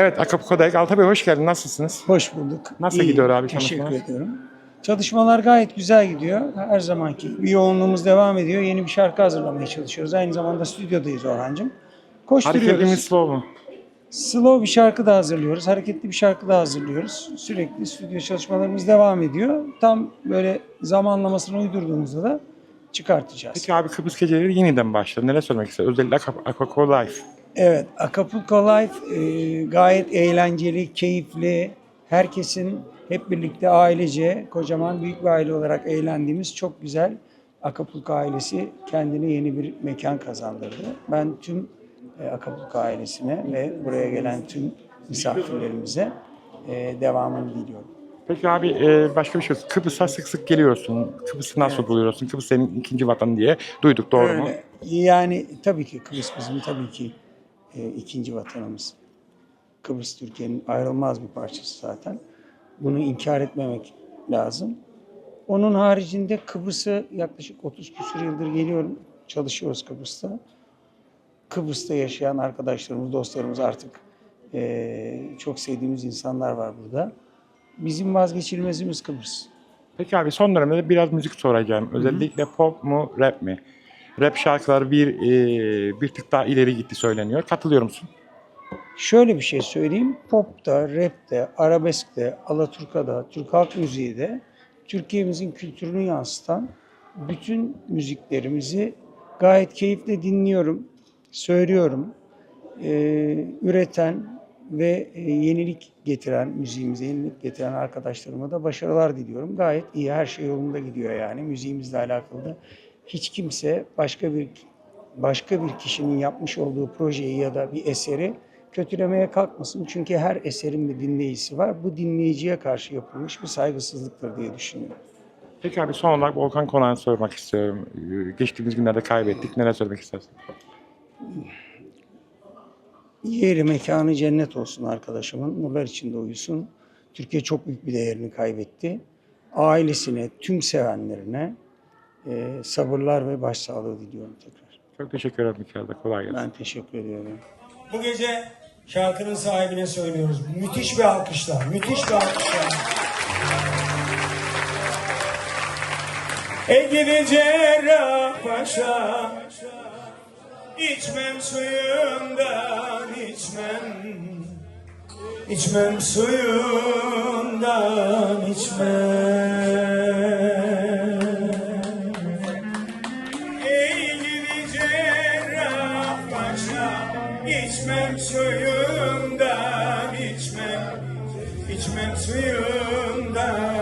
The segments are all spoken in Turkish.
Evet Acapulco'dayız. Altay Bey hoş geldin. Nasılsınız? Hoş bulduk. Nasıl gidiyor abi Teşekkür çalışmalar? ediyorum. Çalışmalar gayet güzel gidiyor. Her zamanki bir yoğunluğumuz devam ediyor. Yeni bir şarkı hazırlamaya çalışıyoruz. Aynı zamanda stüdyodayız Orhancığım. Koşturuyoruz. Hareketli mi slow mu? Slow bir şarkı da hazırlıyoruz. Hareketli bir şarkı da hazırlıyoruz. Sürekli stüdyo çalışmalarımız devam ediyor. Tam böyle zamanlamasını uydurduğumuzda da çıkartacağız. Peki abi Kıbrıs geceleri yeniden başladı. Neler söylemek ister? Özellikle Acap- Acapulco Life. Evet, Acapulco Life e, gayet eğlenceli, keyifli. Herkesin hep birlikte ailece, kocaman büyük bir aile olarak eğlendiğimiz çok güzel Acapulco ailesi kendine yeni bir mekan kazandırdı. Ben tüm e, Acapulco ailesine ve buraya gelen tüm misafirlerimize e, devamını diliyorum. Peki abi e, başka bir şey olsun. Kıbrıs'a sık sık geliyorsun. Kıbrıs'ı nasıl buluyorsun? Kıbrıs senin ikinci vatan diye duyduk doğru mu? Öyle. Yani tabii ki Kıbrıs bizim tabii ki e, ikinci vatanımız. Kıbrıs Türkiye'nin ayrılmaz bir parçası zaten. Bunu inkar etmemek lazım. Onun haricinde Kıbrıs'a yaklaşık 30 küsur yıldır geliyorum. Çalışıyoruz Kıbrıs'ta. Kıbrıs'ta yaşayan arkadaşlarımız, dostlarımız artık e, çok sevdiğimiz insanlar var burada. Bizim vazgeçilmezimiz Kıbrıs. Peki abi son dönemde de biraz müzik soracağım. Özellikle pop mu rap mi? Rap şarkılar bir e, bir tık daha ileri gitti söyleniyor. Katılıyor musun? Şöyle bir şey söyleyeyim. Pop'ta, rap'te, arabeskte, alaturkada, Türk halk müziği de Türkiye'mizin kültürünü yansıtan bütün müziklerimizi gayet keyifle dinliyorum, söylüyorum. Ee, üreten ve e, yenilik getiren, müziğimize yenilik getiren arkadaşlarıma da başarılar diliyorum. Gayet iyi, her şey yolunda gidiyor yani müziğimizle alakalı da. Hiç kimse başka bir başka bir kişinin yapmış olduğu projeyi ya da bir eseri kötülemeye kalkmasın. Çünkü her eserin bir dinleyicisi var. Bu dinleyiciye karşı yapılmış bir saygısızlıktır diye düşünüyorum. Peki abi son olarak Volkan Konak'ı sormak istiyorum. E, Geçtiğimiz günlerde kaybettik. Neler söylemek istersin? Yeri mekanı cennet olsun arkadaşımın. Nurlar içinde uyusun. Türkiye çok büyük bir değerini kaybetti. Ailesine, tüm sevenlerine e, sabırlar ve başsağlığı diliyorum tekrar. Çok teşekkür ederim Mikael de. Kolay gelsin. Ben teşekkür ediyorum. Bu gece şarkının sahibine söylüyoruz. Müthiş bir alkışlar, müthiş bir alkışlar. Ey gidi Cerrahpaşa İçmem suyundan içmem İçmem suyundan içmem İçmem suyundan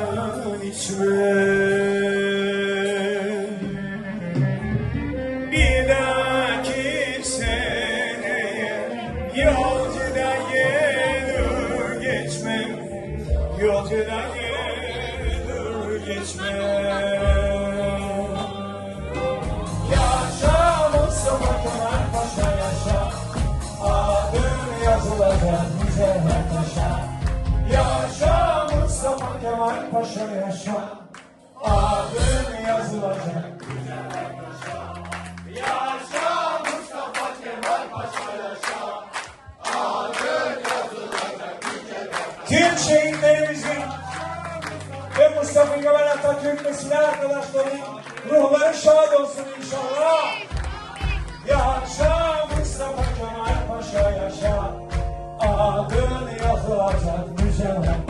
içmem. Bir dahaki seneye Yolcuda gelir geçmem. Yolcuda gelir geçmem. Yaşa. Adın yazılacak mücevher taşa Kemal Paşa yaşa Adın yazılacak? Yaşa Mustafa Kemal Paşa yaşa Adın yazılacak? Mücevher Tüm şehitlerimizin ve Mustafa Kemal Atatürk ve silah arkadaşlarının ruhları şad olsun inşallah. Yaşa Mustafa Kemal Paşa yaşa. Adın yazılacak? Mücevher